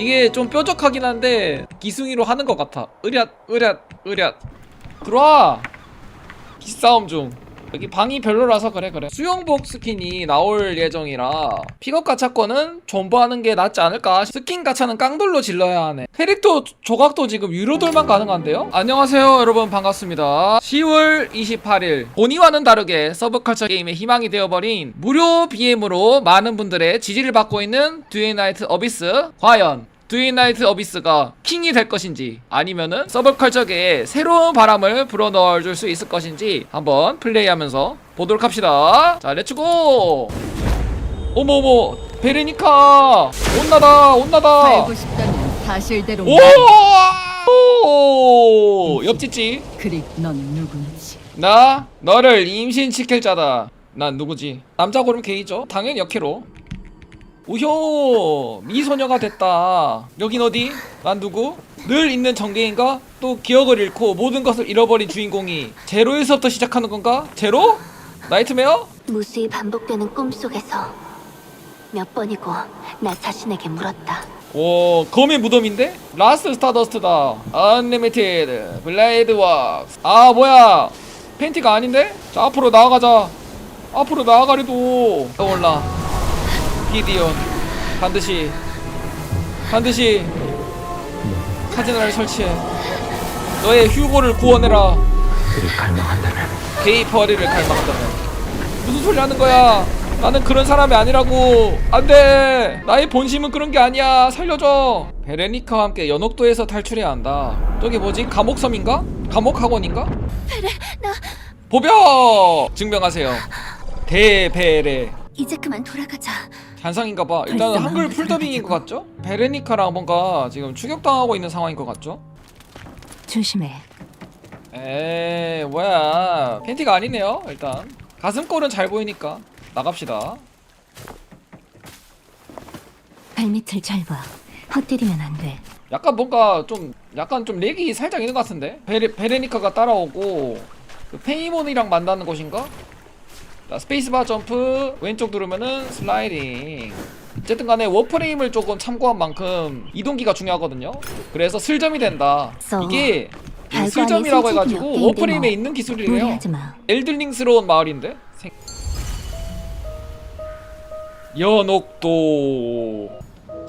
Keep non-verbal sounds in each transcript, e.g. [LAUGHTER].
이게 좀 뾰족하긴 한데 기승이로 하는 것 같아. 으랴 으랴 으랴. 들어와! 기싸움 중. 여기 방이 별로라서 그래 그래. 수영복 스킨이 나올 예정이라 픽업 가차권은 존버하는 게 낫지 않을까? 스킨 가차는 깡돌로 질러야 하네. 캐릭터 조각도 지금 유료돌만 가능한데요? 안녕하세요 여러분. 반갑습니다. 10월 28일. 본의와는 다르게 서브컬처 게임의 희망이 되어버린 무료 BM으로 많은 분들의 지지를 받고 있는 듀에나이트 어비스. 과연 듀이나이트 어비스가 킹이 될 것인지 아니면은 서브컬처계에 새로운 바람을 불어넣어 줄 수 있을 것인지 한번 플레이하면서 보도록 합시다. 자 렛츠고! 어머어머 베레니카! 온나다 온나다! 살고 싶다면 사실대로 오! 오! 옆집지? 그리 넌 누군지? 나 너를 임신시킬 자다. 난 누구지? 남자 고르면 게이죠? 당연히 역해로 우효 미소녀가 됐다 여긴 어디? 난 누구? 늘 있는 전개인가? 또 기억을 잃고 모든 것을 잃어버린 주인공이 제로에서부터 시작하는 건가? 제로? 나이트메어? 무수히 반복되는 꿈속에서 몇 번이고 나 자신에게 물었다. 오 검의 무덤인데? 라스트 스타더스트다 언리미티드 블레이드 왁스 아 뭐야 팬티가 아닌데? 자 앞으로 나아가자 앞으로 나아가래도 떠올라 기디온 반드시 반드시 카지나를 설치해 너의 휴고를 구원해라. 그를 갈망한다면. 게이 퍼리를 갈망한다면. 무슨 소리 하는 거야? 나는 그런 사람이 아니라고. 안돼! 나의 본심은 그런 게 아니야. 살려줘. 베레니카와 함께 연옥도에서 탈출해야 한다. 저기 뭐지? 감옥섬인가? 감옥학원인가? 베레 나 보병! 증명하세요. 대베레. 이제 그만 돌아가자. 잔상인가봐 일단은 한글 풀더빙인 것 같죠? 베레니카랑 뭔가 지금 추격당하고 있는 상황인 것 같죠? 조심해. 에이 뭐야 팬티가 아니네요 일단 가슴골은 잘 보이니까 나갑시다 발밑을 잘 봐. 헛디디면 안 돼. 약간 뭔가 좀 약간 좀 렉이 살짝 있는 것 같은데 베레, 베레니카가 따라오고 그 페이몬이랑 만나는 곳인가? 자 스페이스바 점프 왼쪽 누르면은 슬라이딩 어쨌든 간에 워프레임을 조금 참고한 만큼 이동기가 중요하거든요 그래서 슬점이 된다 써. 이게 슬점이라고 해가지고 워프레임에 뭐. 있는 기술이래요. 엘들링스러운 마을인데? 생... 연옥도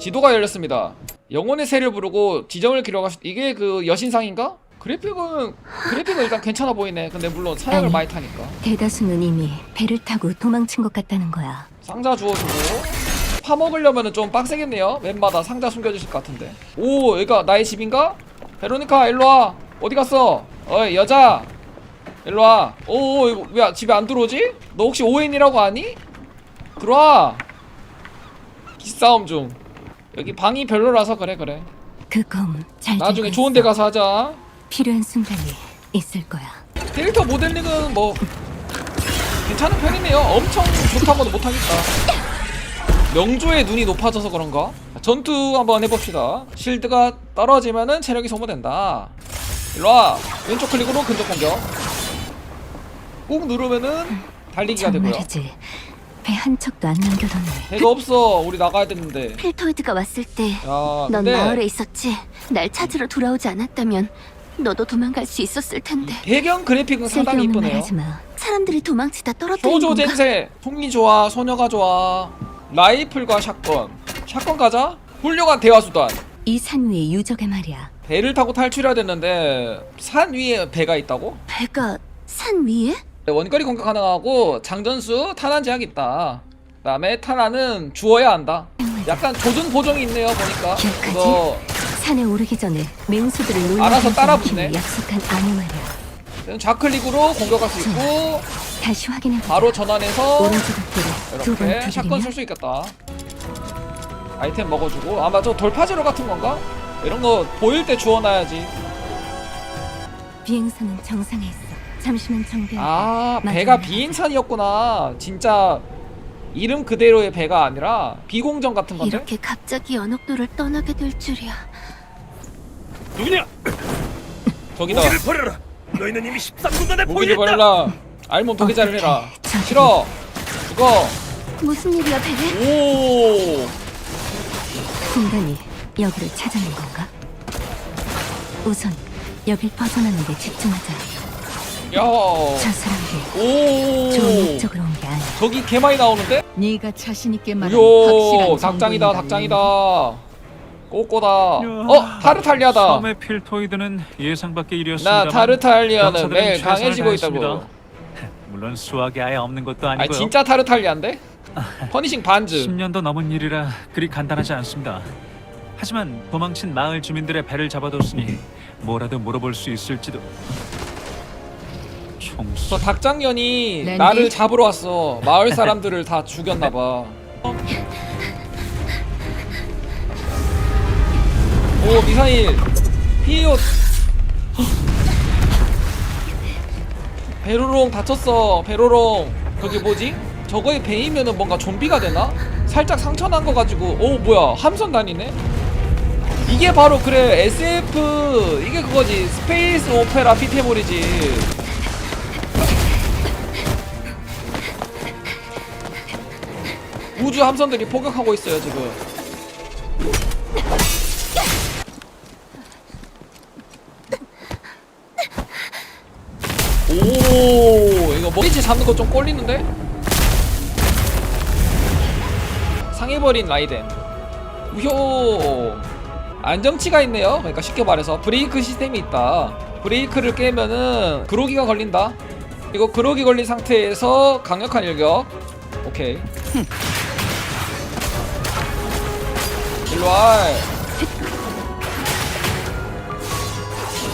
지도가 열렸습니다. 영혼의 새를 부르고 지정을 기록하실 이게 그 여신상인가? 그래픽은 그래픽은 일단 괜찮아 보이네. 근데 물론 사약을 아니. 많이 타니까 대다수는 이미 배를 타고 도망친 것 같다는 거야. 상자 주워주고 파먹으려면은 좀 빡세겠네요. 맵마다 상자 숨겨주실 것 같은데. 오 여기가 나의 집인가? 베로니카 일로 와. 어디 갔어? 어이 여자. 일로 와. 오 이거 왜 집에 안 들어오지? 너 혹시 오웬이라고 아니? 들어와. 기싸움 중. 여기 방이 별로라서 그래 그래. 그검잘 나중에 좋은 데 가서 하자. 필요한 순간이 있을 거야. 캐릭터 모델링은 뭐 괜찮은 편이네요. 엄청 좋다고는 못하니까. 명조의 눈이 높아져서 그런가? 전투 한번 해봅시다. 실드가 떨어지면은 체력이 소모된다. 일로와 왼쪽 클릭으로 근접 공격. 꾹 누르면은 달리기가 되고요. 정말이지. 배 한 척도 안 남겨뒀네. 배가 없어. 우리 나가야 되는데. 필토이드가 왔을 때 야, 넌 근데 마을에 있었지. 날 찾으러 돌아오지 않았다면 너도 도망갈 수 있었을 텐데. 배경 그래픽은 상당히 쓸데없는 말 이쁘네요. 하지 마. 사람들이 도망치다 떨어뜨린 효조 건가? 젠세 총리 좋아 소녀가 좋아 라이플과 샷건 샷건 가자 훌륭한 대화 수단 이 산 위에 유적의 말이야. 배를 타고 탈출해야 되는데 산 위에 배가 있다고? 배가 산 위에? 원거리 공격 가능하고 장전수 탄환 제약 있다 그다음에 탄환은 주어야 한다 약간 조준 보정이 있네요 보니까 기억하지? 이거 산에 오르기 전에 맹수들을 알아서 따라 붙네. 약속한 아녀 말이야. 좌클릭으로 공격할 수 있고 다시 확인해보자. 바로 전환해서 오른쪽 어깨를 두번 이렇게 샷건 두드리면 쓸 수 있겠다. 아이템 먹어주고 아마 저 돌파제로 같은 건가? 이런 거 보일 때 주워놔야지. 비행선은 정상에 있어. 잠시만 정비해. 아. 배가 비행선이었구나. 진짜 이름 그대로의 배가 아니라 비공정 같은 건데. 이렇게 갑자기 연옥도를 떠나게 될 줄이야. 누구냐? 저기다. 무기를 버려라. 너희는 이미 13군단에 무기를 버려라. 알몸 도개자를 해라. 싫어. 죽어. 무슨 일이야, 베레? 오. 군단이 여기를 찾아낸 건가? 우선 여길 벗어나는 데 집중하자. 야. 저 사람들 좋은 오. 목적으로 온 게 아니야. 저기 개 많이 나오는데? 네가 자신 있게 말한 확실한 요. 닭장이다. 정보인가 닭장이다. 꼬꼬다. 어, 타르탈리아다. 섬의 필토이드는 예상 밖의 일이었습니다. 나 타르탈리아는 매 네, 강해지고 있다고. [LAUGHS] 물론 수학이 아예 없는 것도 아니고요. 아, 진짜 타르탈리아인데? [LAUGHS] 퍼니싱 반즈. 10년도 넘은 일이라 그리 간단하지 않습니다. 하지만 도망친 마을 주민들의 배를 잡아뒀으니 뭐라도 물어볼 수 있을지도. 총수. 저 닭장년이 네, 네. 나를 잡으러 왔어. 마을 사람들을 다 [LAUGHS] 죽였나 봐. 오 미사일. 피오 베로롱 다쳤어 베로롱. 그게 뭐지? 저거의 베이면은 뭔가 좀비가 되나? 살짝 상처난 거 가지고. 오 뭐야. 함선 다니네? 이게 바로 그래 SF 이게 그거지. 스페이스 오페라 피테몰이지. 우주 함선들이 포격하고 있어요 지금. 어린지 잡는 거 좀 꼴리는데? 상해버린 라이덴. 우효! 안정치가 있네요. 그러니까 쉽게 말해서. 브레이크 시스템이 있다. 브레이크를 깨면은 그로기가 걸린다. 이거 그로기 걸린 상태에서 강력한 일격. 오케이. 일로와.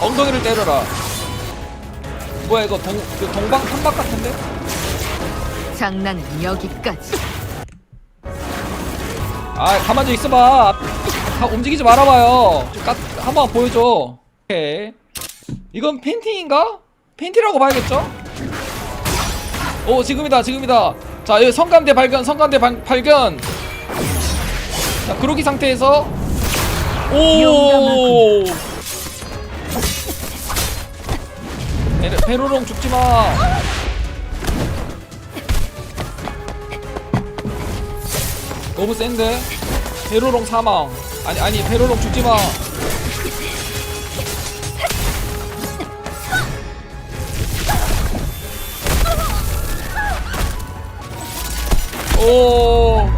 엉덩이를 때려라. 뭐야 이거 동 이거 동방 탐박 같은데? 장난은 여기까지. 아 가만 좀 있어봐. 다 움직이지 말아봐요. 한번 보여줘. 오케이. 이건 팬티인가? 팬티라고 봐야겠죠? 오 지금이다 지금이다. 자 여기 성감대 발견 성감대 발, 발견. 자 그로기 상태에서 오. 베르, 베로롱 죽지마. 너무 센데? 베로롱 사망. 아니 아니 베로롱 죽지마. 오.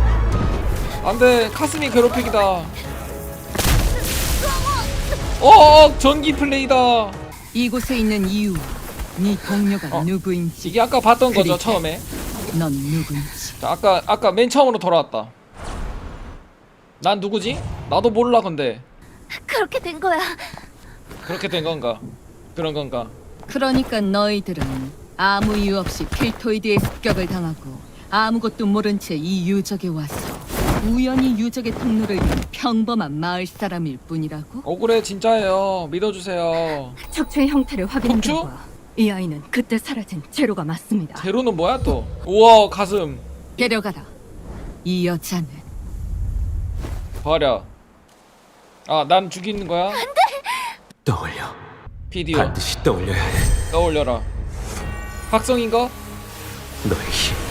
안돼. 카스미 괴롭히기다. 어, 어 전기 플레이다. 이곳에 있는 이유, 네 동료가 어. 누구인지, 이게 아까 봤던 거죠 처음에. 넌 누구인지. 자, 아까 아까 맨 처음으로 돌아왔다. 난 누구지? 나도 몰라 근데 그렇게 된 거야. 그렇게 된 건가? 그런 건가? 그러니까 너희들은 아무 이유 없이 필토이드의 습격을 당하고 아무것도 모른 채 이 유적에 왔어. 우연히 유적의 통로를 연 평범한 마을 사람일 뿐이라고? 억울해 진짜예요. 믿어주세요. 척추의 형태를 확인한 척추? 이 아이는 그때 사라진 제로가 맞습니다. 제로는 뭐야 또? 우와 가슴. 데려가라. 이 여자는 버려. 아 난 죽이는 거야? 떠올려. 비디오 반드시 떠올려야 해. 떠올려라. 학성인가? 너의 힘.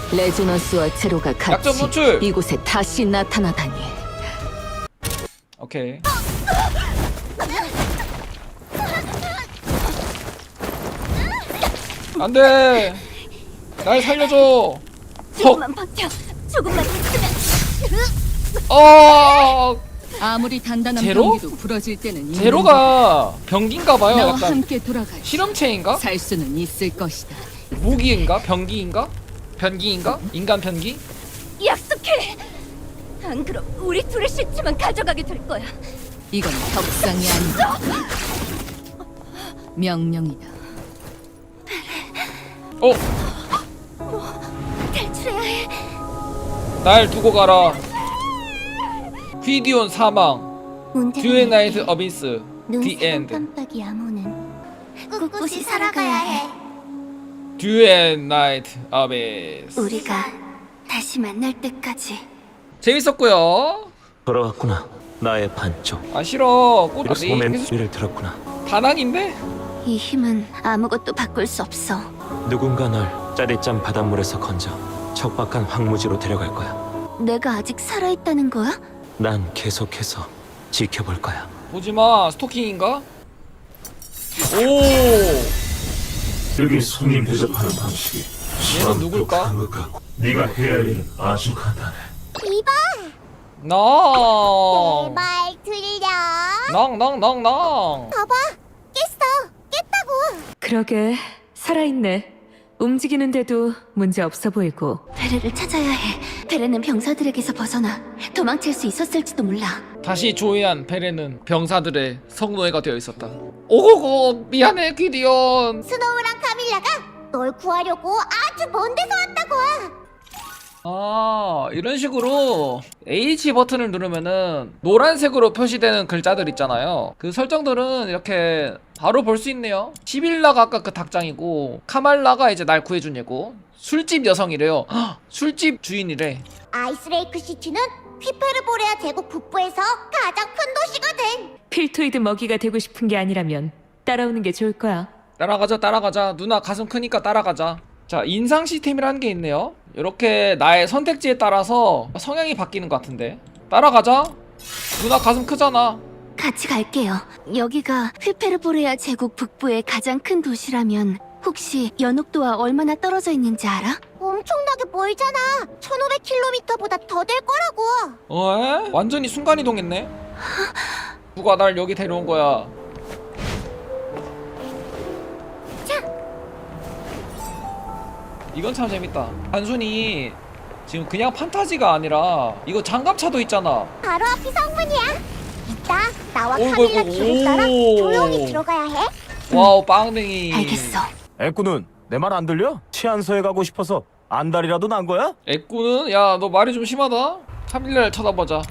레지넌스와 제로가 약점 같이 노출! 이곳에 다시 나타나다니. 오케이. 안 돼! 날 살려줘! 조금만 버텨. 조금만 있으면. 어! 아무리 단단한 제로? 병기도 부러질 때는 제로가 병기인가봐요, 약간. 함께 돌아가 실험체인가? 살 수는 있을 것이다. 모기인가? 병기인가? 변기인가? 인간 변기? 약속해. 안 그럼 우리 둘의 시체만 가져가게 될 거야. 이건 협상이 아니다. 명령이다. 어, 탈출해야 해. 날 두고 가라. 휘디온 사망. 듀엣 나이트 어비스 눈 The End. 깜빡이 암호는 꿋꿋이 살아가야 해. 듀엣 나이트 어비스 우리가 다시 만날 때까지. 재밌었고요 돌아왔구나. 나의 반쪽. 아 싫어 꽃 이래서 아니 몸에 계속 소리를 들었구나. 다낭인데? 이 힘은 아무것도 바꿀 수 없어. 누군가 널 짜릿짠 바닷물에서 건져 척박한 황무지로 데려갈 거야. 내가 아직 살아있다는 거야? 난 계속해서 지켜볼 거야. 보지마 스토킹인가? 오 여기 손님 대접하는 방식이 얘는 누굴까? 것 같고 네가 해야 할 일은 아주 간단해 나. 말 들려? 낭낭낭낭. 깼어. 깼다고. 그러게 살아있네. 움직이는데도 문제 없어 보이고 베레를 찾아야 해. 베레는 병사들에게서 벗어나 도망칠 수 있었을지도 몰라. 다시 조회한 베레는 병사들의 성노예가 되어 있었다. 오고고 미안해 기디온. 스노우랑 카밀라가 널 구하려고 아주 먼 데서 왔다고. 아 이런 식으로 H 버튼을 누르면은 노란색으로 표시되는 글자들 있잖아요. 그 설정들은 이렇게 바로 볼 수 있네요. 시빌라가 아까 그 닭장이고 카말라가 이제 날 구해준 얘고 술집 여성이래요. 헉, 술집 주인이래. 아이스레이크 시티는 휘페르보레아 제국 북부에서 가장 큰 도시가 된. 필토이드 먹이가 되고 싶은 게 아니라면 따라오는 게 좋을 거야. 따라가자 따라가자 누나 가슴 크니까 따라가자 자 인상 시스템이라는 게 있네요 이렇게 나의 선택지에 따라서 성향이 바뀌는 것 같은데 따라가자 누나 가슴 크잖아 같이 갈게요. 여기가 휘페르보레아 제국 북부의 가장 큰 도시라면 혹시 연옥도와 얼마나 떨어져 있는지 알아? 엄청나게 멀잖아. 1500km보다 더 될 거라고. 어? 완전히 순간이동했네 누가 날 여기 데려온 거야 이건 참 재밌다 단순히 지금 그냥 판타지가 아니라 이거 장갑차도 있잖아 바로 앞이 성문이야. 이따 나와 어이구, 카밀라 어이구, 뒤를 따라 오. 조용히 들어가야 해. 와우 빵댕이 알겠어. 애꾸는 내 말 안 들려? 치안서에 가고 싶어서 안달이라도 난 거야? 애꾸는 야 너 말이 좀 심하다. 카밀라를 쳐다보자.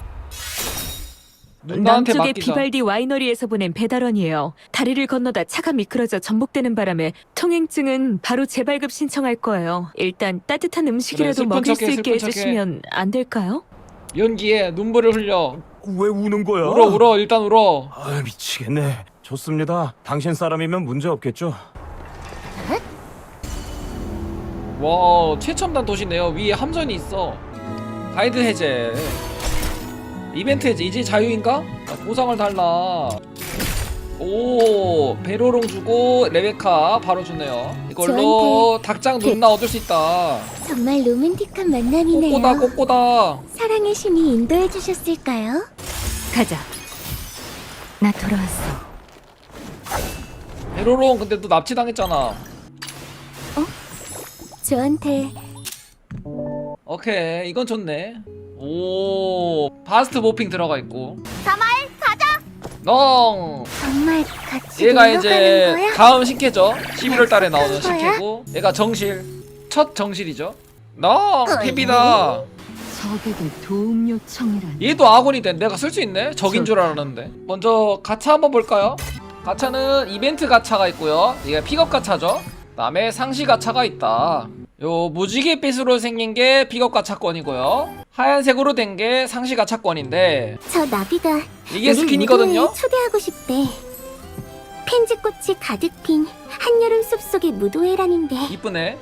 누나한테 남쪽의 맡기자. 비발디 와이너리에서 보낸 배달원이에요. 다리를 건너다 차가 미끄러져 전복되는 바람에 통행증은 바로 재발급 신청할 거예요. 일단 따뜻한 음식이라도 슬픈 먹일 척해, 수 있게 슬픈 척해. 해주시면 안 될까요? 연기에 눈물을 흘려. 왜 우는 거야? 울어 울어 일단 울어. 아 미치겠네. 좋습니다. 당신 사람이면 문제 없겠죠. 와 최첨단 도시네요. 위에 함선이 있어. 가이드 해제. 이벤트 해제 이제 자유인가? 자, 보상을 달라. 오 베로롱 주고 레베카 바로 주네요. 이걸로 닭장 눈나 얻을 수 있다. 정말 로맨틱한 만남이네요. 꼬꼬다 꼬꼬다. 사랑의 신이 인도해 주셨을까요? 가자. 나 돌아왔어. 베로롱 근데 너 납치당했잖아. 저한테 오케이 이건 좋네 오 바스트 모핑 들어가 있고. 사말 가자. 농 정말 같이 얘가 놀러 이제 가는 거야? 다음 식혜죠. 11월 달에 나오는 거야? 식혜고. 얘가 정실 첫 정실이죠. 농 피비다. 적에게 도움 요청이란 얘도 아군이 된 내가 쓸 수 있네? 적인 줄 알았는데. 먼저 가차 한번 볼까요? 가차는 이벤트 가차가 있고요. 이게 픽업 가차죠. 그 다음에 상시 가차가 있다 요 무지갯빛으로 생긴 게 픽업 가차권이고요 하얀색으로 된 게 상시 가차권인데 저 나비가 이게 스킨이거든요 초대하고 싶대. 펜지꽃이 가득 핀 한여름 숲속의 무도회라는데 이쁘네.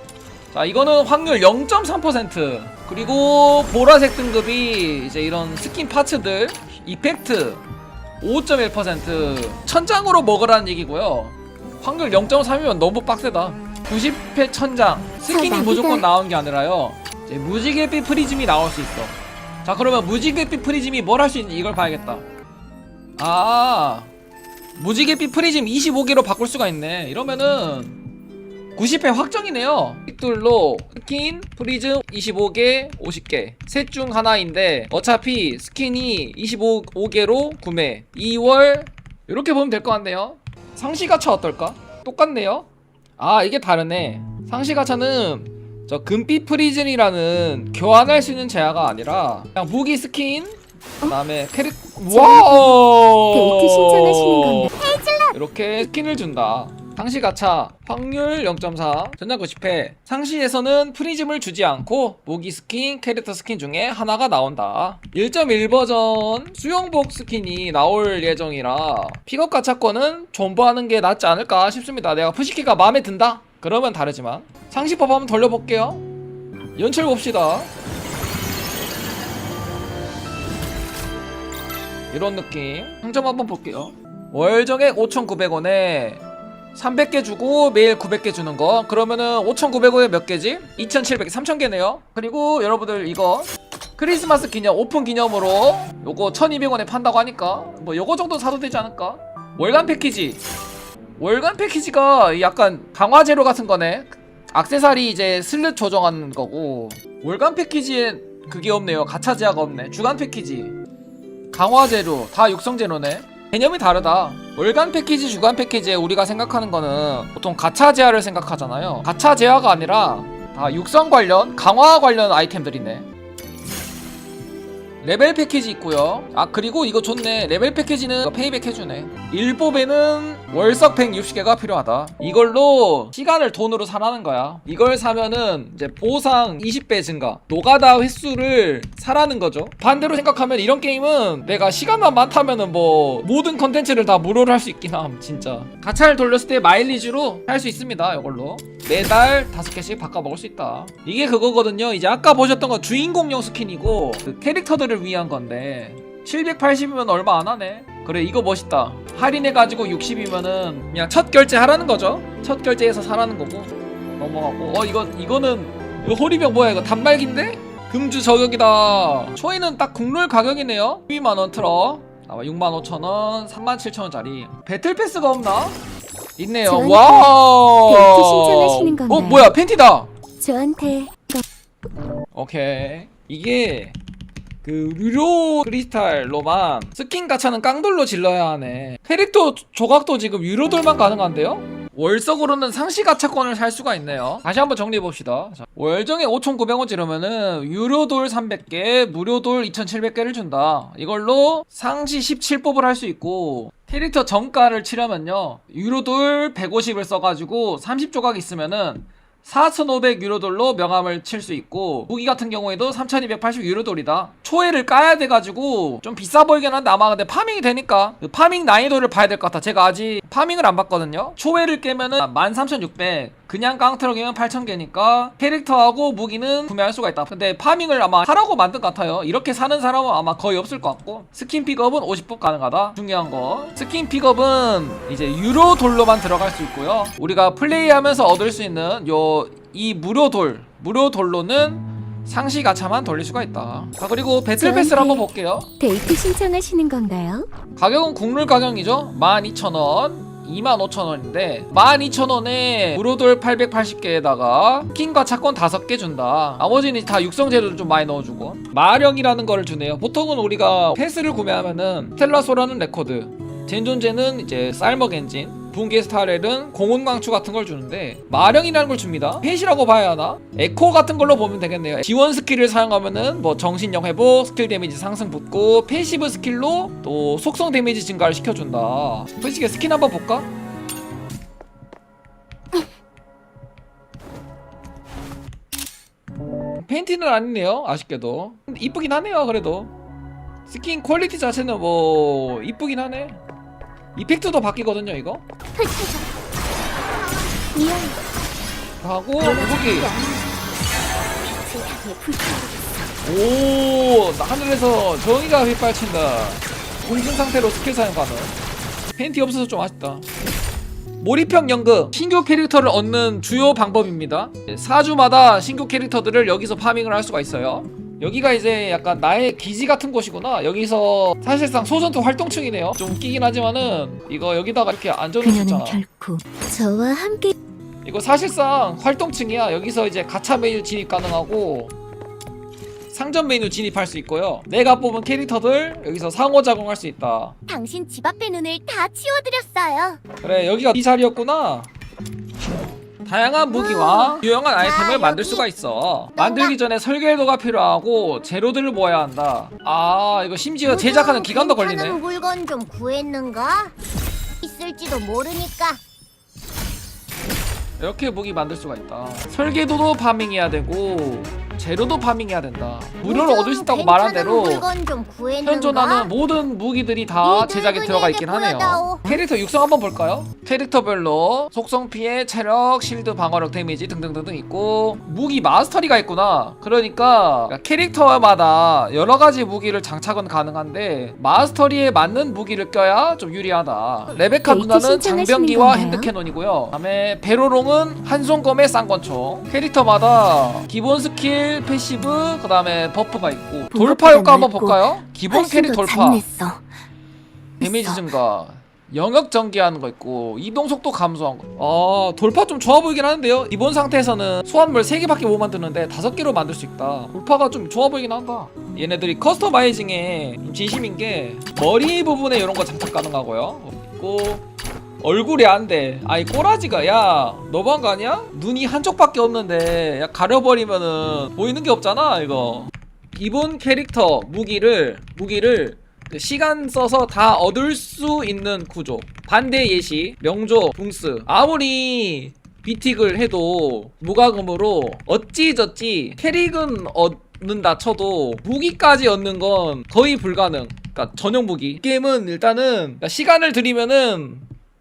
자, 이거는 확률 0.3%. 그리고 보라색 등급이 이제 이런 스킨 파츠들, 이펙트 5.1%. 천장으로 먹으라는 얘기고요. 확률 0.3이면 너무 빡세다. 90회 천장. 스킨이 무조건 나온 게 아니라요. 이제 무지갯빛 프리즘이 나올 수 있어. 자, 그러면 무지갯빛 프리즘이 뭘 할 수 있는지 이걸 봐야겠다. 아, 무지갯빛 프리즘 25개로 바꿀 수가 있네. 이러면은 90회 확정이네요. 픽돌로 스킨, 프리즘 25개, 50개. 셋 중 하나인데 어차피 스킨이 25개로 구매. 2월 이렇게 보면 될 것 같네요. 상시 가차 어떨까? 똑같네요. 아 이게 다르네. 상시 가차는 저 금빛 프리즌이라는 교환할 수 있는 제야가 아니라 그냥 무기 스킨 그다음에 캐릭 데이트 와우 신청하시는 건데. 이렇게 스킨을 준다. 상시 가차 확률 0.4 전장 90회. 상시에서는 프리즘을 주지 않고 무기 스킨 캐릭터 스킨 중에 하나가 나온다. 1.1 버전 수영복 스킨이 나올 예정이라 픽업 가차권은 존버하는 게 낫지 않을까 싶습니다. 내가 푸시키가 마음에 든다? 그러면 다르지만. 상시법 한번 돌려볼게요. 연출 봅시다. 이런 느낌. 상점 한번 볼게요. 월정액 5,900원에 300개 주고 매일 900개 주는 거. 그러면은 5,900원에 몇 개지? 2,700개 3,000개네요. 그리고 여러분들 이거 크리스마스 기념 오픈 기념으로 요거 1,200원에 판다고 하니까 뭐 요거 정도 사도 되지 않을까? 월간 패키지. 월간 패키지가 약간 강화제로 같은 거네. 악세사리 이제 슬롯 조정하는 거고. 월간 패키지엔 그게 없네요. 가차 제한가 없네. 주간 패키지. 강화제로 다 육성제로네. 개념이 다르다 월간 패키지 주간 패키지에 우리가 생각하는 거는 보통 가차 제화를 생각하잖아요. 가차 제화가 아니라 다 육성 관련 강화 관련 아이템들이네. 레벨 패키지 있고요. 아 그리고 이거 좋네. 레벨 패키지는 페이백 해주네. 일법에는 월석 160개가 필요하다. 이걸로 시간을 돈으로 사라는 거야. 이걸 사면은 이제 보상 20배 증가 노가다 횟수를 사라는 거죠. 반대로 생각하면 이런 게임은 내가 시간만 많다면은 뭐 모든 컨텐츠를 다 무료로 할 수 있긴 함 진짜. 가차를 돌렸을 때 마일리지로 할 수 있습니다 이걸로. 매달 5개씩 바꿔 먹을 수 있다. 이게 그거거든요. 이제 아까 보셨던 건 주인공용 스킨이고 그 캐릭터들을 위한 건데 780이면 얼마 안 하네 그래 이거 멋있다. 할인해가지고 60이면은 그냥 첫 결제 하라는 거죠. 첫 결제해서 사라는 거고. 넘어가고. 어 이거 이거는 이거 호리병 뭐야 이거? 단말기인데? 금주 저격이다. 초이는 딱 국룰 가격이네요. 12만원 틀어. 아마 65,000원 37,000원짜리. 배틀패스가 없나? 있네요. 와우! 데이트 신청하시는 건가요? 어 뭐야 팬티다! 저한테 오케이. 이게 그 유료 크리스탈로만 스킨 가차는 깡돌로 질러야 하네. 캐릭터 조각도 지금 유료돌만 가능한데요? 월석으로는 상시 가차권을 살 수가 있네요. 다시 한번 정리해봅시다. 자, 월정에 5,900원 지르면은 유료돌 300개 무료돌 2,700개를 준다. 이걸로 상시 17뽑을 할 수 있고 캐릭터 정가를 치려면요. 유료돌 150을 써가지고 30조각 있으면은 4,500 유로돌로 명함을 칠 수 있고 무기 같은 경우에도 3,280 유로돌이다. 초회를 까야 돼가지고 좀 비싸 보이긴 한데 아마 근데 파밍이 되니까 그 파밍 난이도를 봐야 될 것 같아. 제가 아직 파밍을 안 봤거든요. 초회를 깨면은 13,600 그냥 깡트럭이면 8,000개니까 캐릭터하고 무기는 구매할 수가 있다. 근데 파밍을 아마 하라고 만든 것 같아요. 이렇게 사는 사람은 아마 거의 없을 것 같고 스킨 픽업은 50분 가능하다. 중요한 거. 스킨 픽업은 이제 유로 돌로만 들어갈 수 있고요. 우리가 플레이하면서 얻을 수 있는 요이 무료 돌 무료 돌로는 상시 가차만 돌릴 수가 있다. 자 그리고 배틀 패스를 한번 볼게요. 데이트 신청하시는 건가요? 가격은 국룰 가격이죠. 12,000원 25,000원인데 12,000원에 무료돌 880개에다가 스킨과 차권 5개 준다. 나머지는 다 육성 재료를 좀 많이 넣어주고. 마력이라는 거를 주네요. 보통은 우리가 패스를 구매하면은 스텔라소라는 레코드 젠존제는 이제 쌀먹 엔진 붕괴 스타렐은 공운 광추 같은 걸 주는데 마령이라는 걸 줍니다. 펫이라고 봐야 하나? 에코 같은 걸로 보면 되겠네요. 지원 스킬을 사용하면은 뭐 정신력 회복 스킬 데미지 상승 붙고 패시브 스킬로 또 속성 데미지 증가를 시켜준다. 솔직히 스킨 한번 볼까? 팬티는 아니네요 아쉽게도. 이쁘긴 하네요 그래도. 스킨 퀄리티 자체는 뭐 이쁘긴 하네 이펙트도 바뀌거든요 이거. 하고 무기. 빛을 향해 불타오르겠어. 오나 하늘에서 정의가 휘발친다. 공중 상태로 스킬 사용 가능. 팬티 없어서 좀 아쉽다. 몰입형 연금 신규 캐릭터를 얻는 주요 방법입니다. 4주마다 신규 캐릭터들을 여기서 파밍을 할 수가 있어요 여기가 이제 약간 나의 기지 같은 곳이구나 여기서 사실상 소전투 활동층이네요 좀 웃기긴 하지만은 이거 여기다가 이렇게 그녀는 결코 저와 함께 이거 사실상 활동층이야. 여기서 이제 가차 메뉴 진입 가능하고 상점 메뉴 진입할 수 있고요. 내가 뽑은 캐릭터들 여기서 상호 작용할 수 있다. 당신 집 앞의 눈을 다 치워드렸어요. 그래 여기가 이 자리였구나. 다양한 무기와 유용한 아이템을 만들 수가 있어. 만들기 전에 설계도가 필요하고 재료들을 모아야 한다. 아 이거 심지어 제작하는 기간도 걸리네. 물건 좀 구했는가? 있을지도 모르니까. 이렇게 무기 만들 수가 있다. 설계도도 파밍해야 되고 재료도 파밍해야 된다 무료로 얻을 수 있다고 말한 대로 물건 좀 구했는가? 현존하는 모든 무기들이 다 제작에 들어가 있긴 하네요. 캐릭터 육성 한번 볼까요? 캐릭터별로 속성 피해, 체력, 실드, 방어력, 데미지 등등등등 있고 무기 마스터리가 있구나. 그러니까 캐릭터마다 여러 가지 무기를 장착은 가능한데 마스터리에 맞는 무기를 껴야 좀 유리하다. 레베카 데이트 누나는 장병기와? 핸드캐논이고요. 그다음에 베로롱은 한손검의 쌍권총. 캐릭터마다 기본 스킬, 패시브, 그 다음에 버프가 있고 돌파 효과 한번 볼까요? 기본 캐릭 돌파. 잔인했어. 데미지 증가 영역 전개하는 거 있고 이동 속도 감소한 거. 아 돌파 좀 좋아 보이긴 하는데요. 기본 상태에서는 소환물 3개밖에 못 만드는데 5개로 만들 수 있다. 돌파가 좀 좋아 보이긴 한다. 얘네들이 커스터마이징에 좀 진심인 게 머리 부분에 이런 거 장착 가능하고요. 있고 얼굴이 안 돼. 아니 꼬라지가 야거 아니야? 눈이 한쪽밖에 없는데 야 가려버리면은 보이는 게 없잖아 이거. 기본 캐릭터 무기를 무기를 시간 써서 다 얻을 수 있는 구조 반대 예시 명조 붕스 아무리 비틱을 해도 무과금으로 어찌저찌 캐릭은 얻는다 쳐도 무기까지 얻는 건 거의 불가능 그러니까 전용 무기 게임은 일단은 그러니까 시간을 들이면은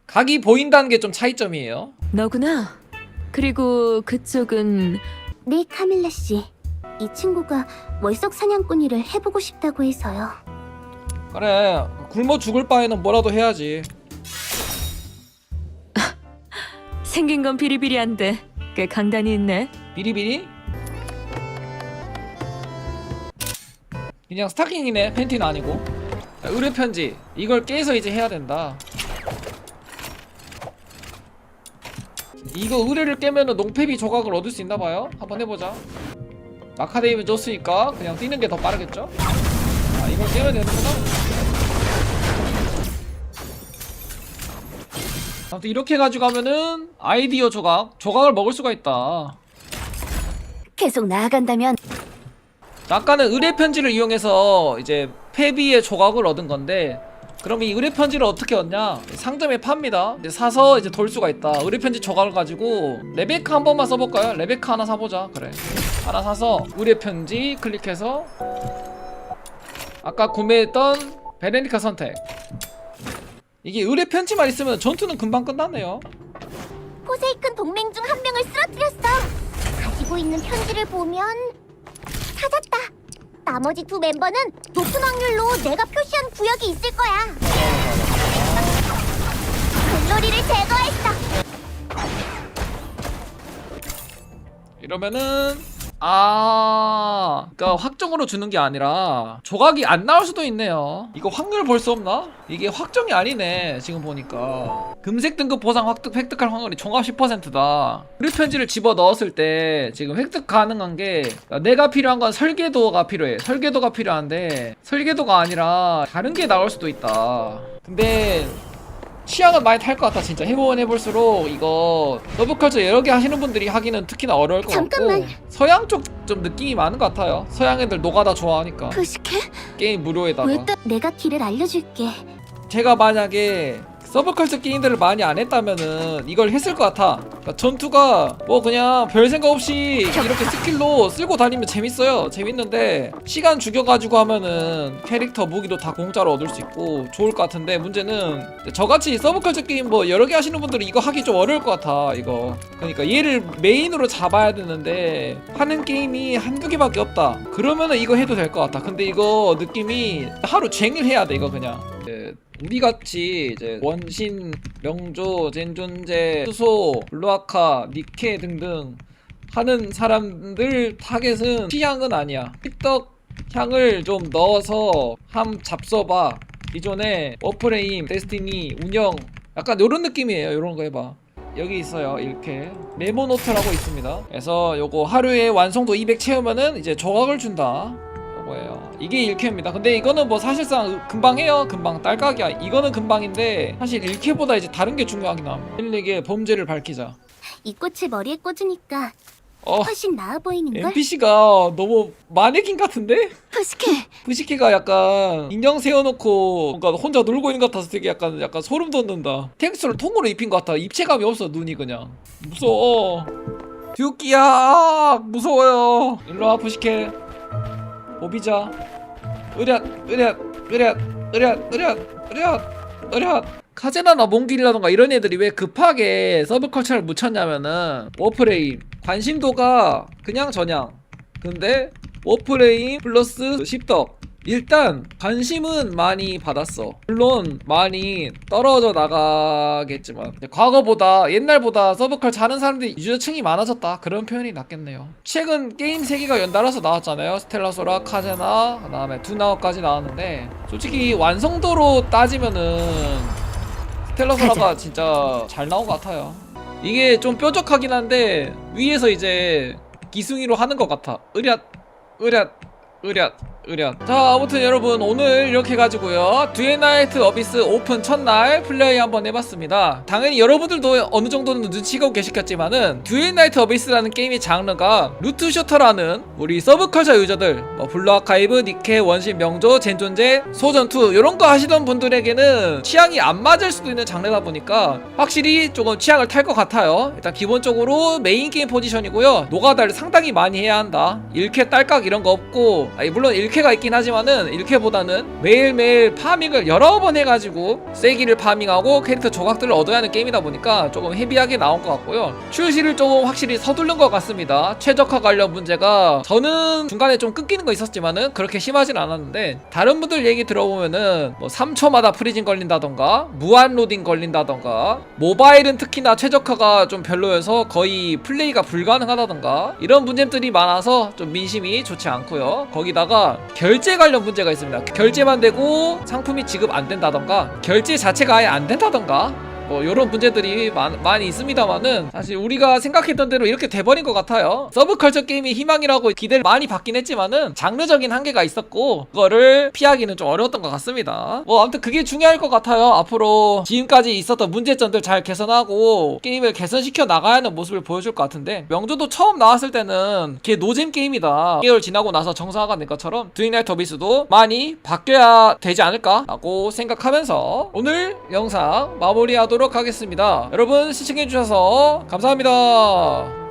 각이 보인다는 게 좀 차이점이에요 너구나. 그리고 그쪽은 네, 카밀라 씨. 이 친구가 월석 사냥꾼이를 해보고 싶다고 해서요. 그래 굶어 죽을 바에는 뭐라도 해야지 [LAUGHS] 생긴 건 비리비리한데 꽤 강단이 있네. 비리비리? 그냥 스타킹이네 팬티는 아니고 자, 의뢰 편지 이걸 깨서 이제 해야 된다 이거 의뢰를 깨면은 농패비 조각을 얻을 수 있나봐요. 한번 해보자. 마카데이브 줬으니까 그냥 뛰는 게 더 빠르겠죠? 아 이걸 깨면 되는구나. 아무튼 이렇게 해가지고 하면은 아이디어 조각 조각을 먹을 수가 있다. 계속 나아간다면? 자, 아까는 의뢰 편지를 이용해서 이제 패비의 조각을 얻은 건데 그럼 이 의뢰 편지를 어떻게 얻냐? 상점에 팝니다. 이제 사서 이제 돌 수가 있다. 의뢰 편지 조각을 가지고 레베카 한 번만 써볼까요? 레베카 하나 사보자. 그래. 하나 사서 의뢰 편지 클릭해서 아까 구매했던 베네니카 선택. 이게 의뢰 편지만 있으면 전투는 금방 끝나네요. 포세이큰 동맹 중 한 명을 쓰러뜨렸어. 가지고 있는 편지를 보면. 나머지 두 멤버는 높은 확률로 내가 표시한 구역이 있을 거야. 글로리를 제거했어. 이러면은 아, 그러니까 확정으로 주는 게 아니라 조각이 안 나올 수도 있네요. 이거 확률 볼 수 없나? 이게 확정이 아니네. 지금 보니까 금색 등급 보상 획득 획득할 확률이 종합 10%다. 우리 편지를 집어 넣었을 때 지금 획득 가능한 게 내가 필요한 건 설계도가 필요해. 설계도가 필요한데 설계도가 아니라 다른 게 나올 수도 있다. 근데 취향은 많이 탈 것 같아 진짜 해보면 해볼수록 이거 서브컬처 여러 개 하시는 분들이 하기는 특히나 어려울 것 잠깐만. 같고 서양 쪽 좀 느낌이 많은 것 같아요 서양 애들 노가다 좋아하니까? 게임 무료에다가 왜 내가 길을 알려줄게. 제가 만약에 서브컬처 게임들을 많이 안 했다면은 이걸 했을 것 같아. 그러니까 전투가 뭐 그냥 별 생각 없이 이렇게 스킬로 쓸고 다니면 재밌어요. 재밌는데 시간 죽여가지고 하면은 캐릭터 무기도 다 공짜로 얻을 수 있고 좋을 것 같은데 문제는 저같이 서브컬처 게임 뭐 여러 개 하시는 분들은 이거 하기 좀 어려울 것 같아 이거. 그러니까 얘를 메인으로 잡아야 되는데 하는 게임이 한두 개밖에 없다. 그러면은 이거 해도 될 것 같아. 근데 이거 느낌이 하루 종일 해야 돼 이거 그냥. 네, 우리 같이 이제 원신, 명조, 젠존제, 수소, 블루아카, 니케 등등 하는 사람들 타겟은 취향은 아니야. 삐떡 향을 좀 넣어서 함 잡숴봐. 기존에 워프레임, 데스티니, 운영 약간 요런 느낌이에요. 요런 거 해봐. 여기 있어요. 이렇게 메모노트라고 있습니다. 그래서 요거 하루에 완성도 200 채우면은 이제 조각을 준다. 요거예요. 이게 1캐입니다. 근데 이거는 뭐 사실상 금방 해요. 금방 딸깍이야. 이거는 금방인데 사실 1캐보다 이제 다른 게 중요하긴 함. 일리게 범죄를 밝히자. 이 꽃을 머리에 꽂으니까 어 훨씬 나아 보이는 걸? NPC가 너무 마네킹 같은데? 푸시케, 부시키가 약간 인형 세워놓고 뭔가 혼자 놀고 있는 것 같아서 되게 약간 약간 소름 돋는다 텍스처를 통으로 입힌 것 같아 입체감이 없어 눈이 그냥 무서워 듀끼야 아, 무서워요 일로 와 부시케 오비자. 으랴 으랴 으랴 으랴 으랴 으랴 으랴 카제나나 몽길이라던가 이런 애들이 왜 급하게 서브컬처를 묻혔냐면은 워프레임. 관심도가 그냥 저냥. 근데 워프레임 플러스 십덕 일단 관심은 많이 받았어. 물론 많이 떨어져 나가겠지만. 과거보다 옛날보다 서브컬 하는 사람들이 유저층이 많아졌다. 그런 표현이 낫겠네요. 최근 게임 세계가 연달아서 나왔잖아요. 스텔라소라 카제나 그 다음에 두나워까지 나왔는데 솔직히 완성도로 따지면은 스텔라소라가 [LAUGHS] 진짜 잘 나온 것 같아요. 이게 좀 뾰족하긴 한데 위에서 이제 기승이로 하는 것 같아. 으랴 으랴 으랴 으랴 자 아무튼 여러분 오늘 이렇게 해가지고요. 듀에나이트 어비스 오픈 첫날 플레이 한번 해봤습니다. 당연히 여러분들도 어느 정도는 눈치가 계시겠지만은 듀에나이트 어비스라는 게임의 장르가 루트 셔터라는 우리 서브컬처 유저들 뭐 블루 아카이브, 니케, 원신, 명조, 젠존제, 소전투 이런 거 하시던 분들에게는 취향이 안 맞을 수도 있는 장르다 보니까 확실히 조금 취향을 탈 것 같아요. 일단 기본적으로 메인 게임 포지션이고요. 노가다를 상당히 많이 해야 한다. 1캐 딸깍 이런 거 없고 물론 1캐가 있긴 하지만은 1캐보다는 매일매일 파밍을 여러 번 해가지고 세기를 파밍하고 캐릭터 조각들을 얻어야 하는 게임이다 보니까 조금 헤비하게 나온 것 같고요. 출시를 조금 확실히 서두른 것 같습니다. 최적화 관련 문제가 저는 중간에 좀 끊기는 거 있었지만은 그렇게 심하진 않았는데 다른 분들 얘기 들어보면은 뭐 3초마다 프리징 걸린다던가 무한 로딩 걸린다던가 모바일은 특히나 최적화가 좀 별로여서 거의 플레이가 불가능하다던가 이런 문제들이 많아서 좀 민심이 좋지 않고요. 거기다가 결제 관련 문제가 있습니다. 결제만 되고 상품이 지급 안 된다던가 결제 자체가 아예 안 된다던가 뭐 이런 문제들이 많, 많이 있습니다만은 사실 우리가 생각했던 대로 이렇게 돼버린 것 같아요. 서브컬처 게임이 희망이라고 기대를 많이 받긴 했지만은 장르적인 한계가 있었고 그거를 피하기는 좀 어려웠던 것 같습니다. 뭐 아무튼 그게 중요할 것 같아요. 앞으로 지금까지 있었던 문제점들 잘 개선하고 게임을 개선시켜 나가야 하는 모습을 보여줄 것 같은데 명조도 처음 나왔을 때는 걔 노잼 게임이다. 6개월 지나고 나서 정상화가 된 것처럼 드윙나이트 더비스도 많이 바뀌어야 되지 않을까 라고 생각하면서 오늘 영상 마무리 하도록 하겠습니다 여러분 시청해주셔서 감사합니다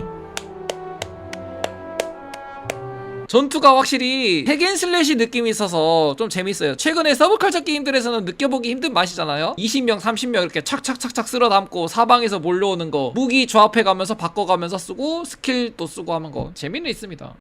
전투가 확실히 핵앤슬래시 느낌이 있어서 좀 재밌어요. 최근에 서브컬처 게임들에서는 느껴보기 힘든 맛이잖아요. 20명, 30명 이렇게 착착착착 쓸어 담고 사방에서 몰려오는 거 무기 조합해가면서 바꿔가면서 쓰고 스킬도 쓰고 하는 거 재미는 있습니다.